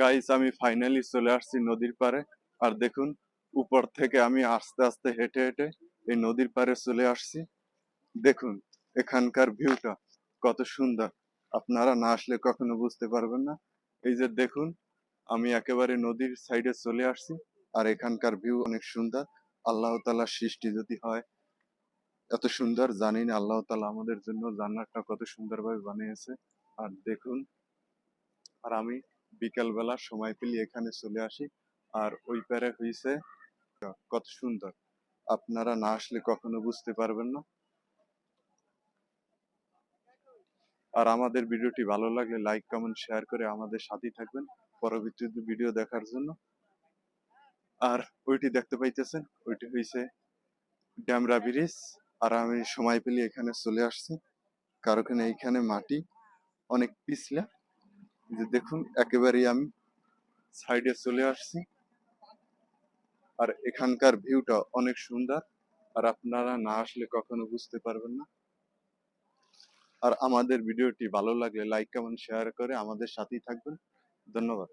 Guys আমি finally চলে আসছি নদীর পাড়ে। আর দেখুন, উপর থেকে আমি আস্তে আস্তে হেঁটে হেঁটে এই নদীর পাড়ে চলে আসছি। দেখুন, এখানকার ভিউটা কত সুন্দর। আপনারা না আসলে কখনো বুঝতে পারবেন না। এই যে দেখুন, আমি একেবারে নদীর সাইডে চলে আসছি। আর এখানকার ভিউ অনেক সুন্দর। আল্লাহ তালার সৃষ্টি যদি হয়, এত সুন্দর জানি না আল্লাহ তালা আমাদের জন্য জান্নাতটা কত সুন্দরভাবে বানিয়েছে। আর দেখুন, আর আমি বিকাল বেলা সময় পেলে এখানে চলে আসি। আর ওই পারে হয়েছে কত সুন্দর। আপনারা না আসলে কখনো বুঝতে পারবেন না। আর আমাদের ভিডিওটি ভালো লাগলে লাইক কমেন্ট শেয়ার করে আমাদের সাথেই থাকবেন পরবর্তী ভিডিও দেখার জন্য। আর ওইটি দেখতে পাইতেছেন, ওইটি হয়েছে ড্যামরা ব্রিজ। আর আমি সময় পেলে এখানে চলে আসছি। কারণ এইখানে মাটি অনেক পিছলা। যে দেখুন, একেবারেই আমি সাইডে চলে আসছি। আর এখানকার ভিউটা অনেক সুন্দর। আর আপনারা না আসলে কখনো বুঝতে পারবেন না। আর আমাদের ভিডিওটি ভালো লাগলে লাইক কমেন্ট শেয়ার করে আমাদের সাথেই থাকবেন। ধন্যবাদ।